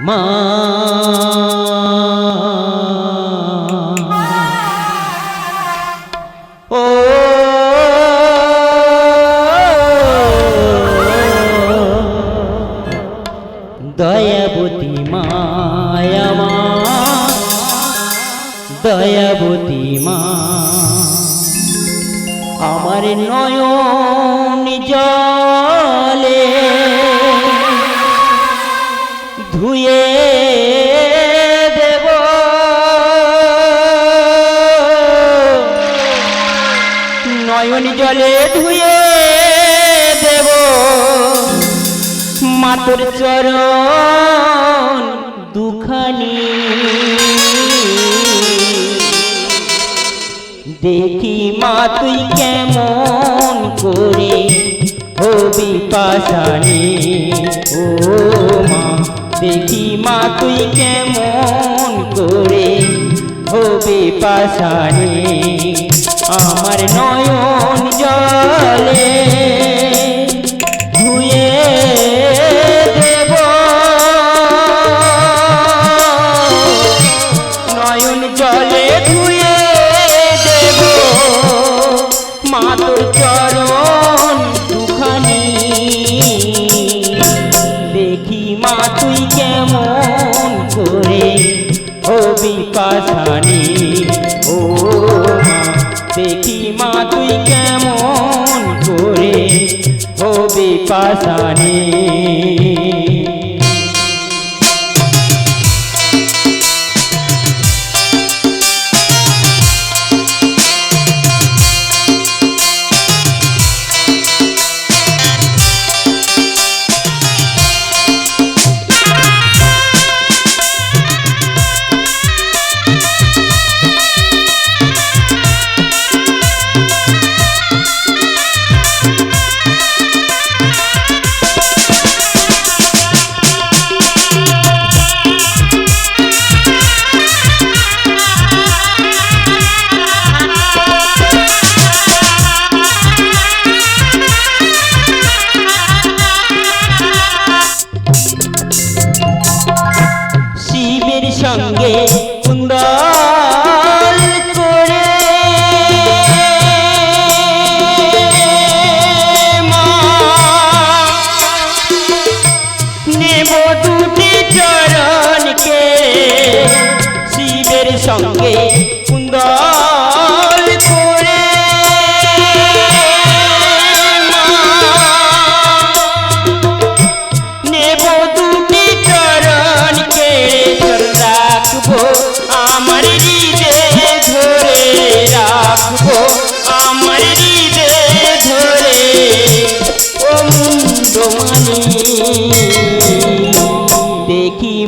মা। ও। দয়াবতী মায়ামা দয়াবতী মা। আমার নয়ন জলে ধুয়ে দেব। নয়ন জলে ধুয়ে দেব। মাতর চরণ দুখানি। দেখি মা, তুই কেমন করে হবি পাশানি ও মা দেখি মা তুই কেমন করে হবে পাশানি আমার নয়ন জলে দেখি তুই কেমন করে হবি পাশানি ও দেখি মা তুই কেমন করে হবি পাশানি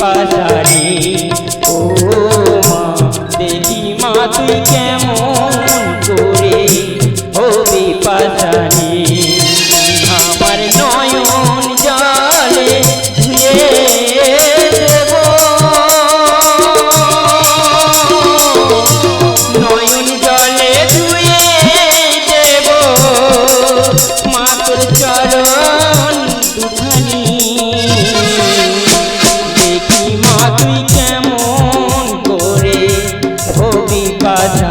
পাশারে হবি